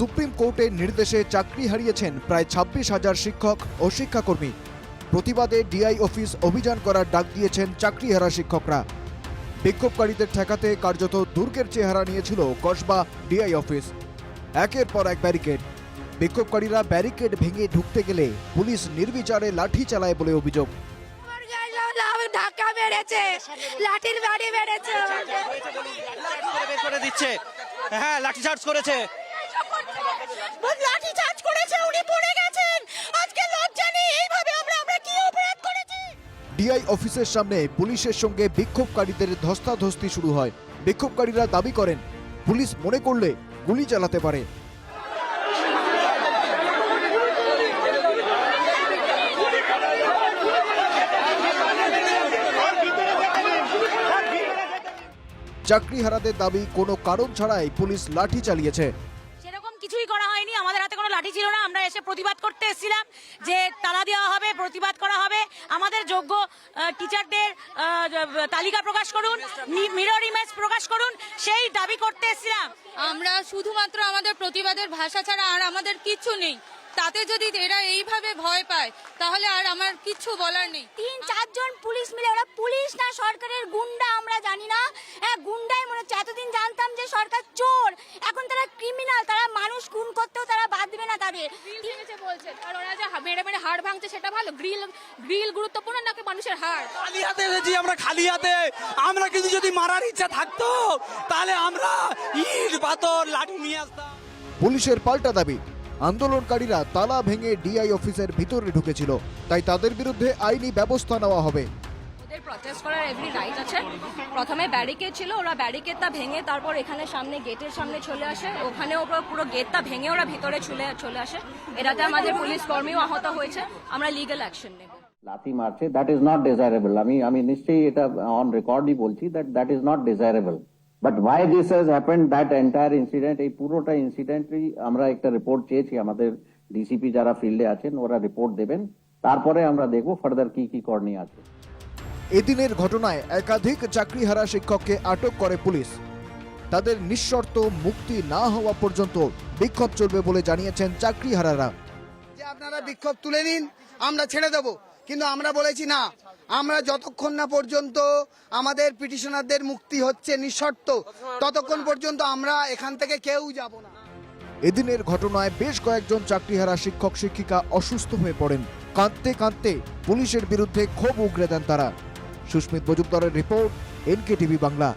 Supreme কোর্টের নির্দেশে চাকরি হারিয়েছেন প্রায় ছাব্বিশ হাজার শিক্ষক ও শিক্ষাকর্মী। প্রতিবাদে ডিআই অফিস অভিযান করার ডাক দিয়েছেন চাকরিহারা শিক্ষকরা। বিক্ষোভকারীদের ঠেকাতে কার্যত দুর্গের চেহারা নিয়েছিল কসবা ডিআই অফিস। একের পর এক ব্যারিকেড। বিক্ষোভকারীরা ব্যারিকেড ভেঙে ঢুকতে গেলে পুলিশ নির্বিচারে লাঠি চালায় বলে অভিযোগ। লাঠির বাড়ি হ্যাঁ লাঠি চার্জ করেছে। ডিআই অফিসের সামনে পুলিশের সঙ্গে বিক্ষোভকারীদের ধস্তাধস্তি শুরু হয়। বিক্ষোভকারীরা দাবি করেন, পুলিশ মনে করলে গুলি চালাতে পারে। চাকরিহারাদের দাবি, কোনো কারণ ছাড়াই পুলিশ লাঠি চালিয়েছে। লাঠি ছিল না আমরা এসে প্রতিবাদ করতে এসেছিলাম যে তালা দেওয়া হবে প্রতিবাদ করা হবে। আমাদের যোগ্য টিচারদের তালিকা প্রকাশ করুন মিরর ইমেজ প্রকাশ করুন সেই দাবি করতে এসেছিলাম। আমরা শুধুমাত্র আমাদের প্রতিবাদের ভাষা ছাড়া আর আমাদের কিচ্ছু নেই। তাতে যদি এরা এইভাবে ভয় পায় তাহলে আর আমার কিচ্ছু বলার নেই। তিন চারজন পুলিশ মিলে ওরা পুলিশ না সরকারের গুন্ডা আমরা জানি না। হ্যাঁ গুন্ডাই মনে হচ্ছে। এতদিন জানতাম যে সরকার চোর এখন তারা ক্রিমিনাল তারা মানুষ খুন করতেও তারা বাদ দেবে না তাদের। আর ওরা যে মেরে মেরে হাড় ভাঙছে সেটা ভালো। গ্রিল গ্রিল গুরুত্বপূর্ণ নাকি মানুষের হাড়? খালি হাতে এসেছি আমরা খালি হাতে। আমরা কিন্তু যদি মারার ইচ্ছা থাকতো তাহলে আমরা ইট পাথর লাঠি নিয়ে আসতাম। পুলিশের পাল্টা দাবি আন্দোলনকারীরা তালা ভেঙে ডিআই অফিসের ভিতরে ঢুকেছিল। তাই তাদের বিরুদ্ধে আইনি ব্যবস্থা নেওয়া হবে। প্রটেস্ট করার এভরি রাইট আছে। প্রথমে ব্যারিকেড ছিল, ওরা ব্যারিকেডটা ভেঙে তারপর এখানে সামনে গেটের সামনে চলে আসে। ওখানে ওরা পুরো গেটটা ভেঙে ওরা ভিতরে চলে চলে আসে। এটাতে আমাদের পুলিশ কর্মীও আহত হয়েছে। আমরা লিগ্যাল অ্যাকশন নেব। লাথি মারছে দ্যাট ইজ নট ডিজায়ারেবল আমি আমি নিশ্চয়ই এটা অন রেকর্ডই বলছি that that is not desirable but why this has happened that entire incident এই পুরোটা ইনসিডেন্টই আমরা একটা রিপোর্ট চেয়েছি। আমাদের ডিসিপি যারা ফিল্ডে আছেন, ওরা রিপোর্ট দেবেন। তারপরে আমরা দেখব ফার্দার কি কি করণীয় আছে। এদিনের ঘটনায় একাধিক চাকরিহারা শিক্ষককে আটক করে পুলিশ। তাদের নিঃশর্ত মুক্তি না হওয়া পর্যন্ত বিক্ষোভ চলবে বলে জানিয়েছেন চাকরিহারারা। যে আপনারা বিক্ষোভ তুলে নিন আমরা ছেড়ে দেব। কিন্তু আমরা বলেছি না আমরা যতক্ষণ না পর্যন্ত আমাদের পিটিশনারদের মুক্তি হচ্ছে নিঃশর্ত ততক্ষণ পর্যন্ত আমরা এখান থেকে কেউ যাব না। এদিনের ঘটনায় বেশ কয়েকজন চাকরিহারা শিক্ষক শিক্ষিকা অসুস্থ হয়ে পড়েন। কাঁদতে কাঁদতে পুলিশের বিরুদ্ধে ক্ষোভ উগরে দেন তারা। সুস্মিত মজুমদারের রিপোর্ট এনকে টিভি বাংলা।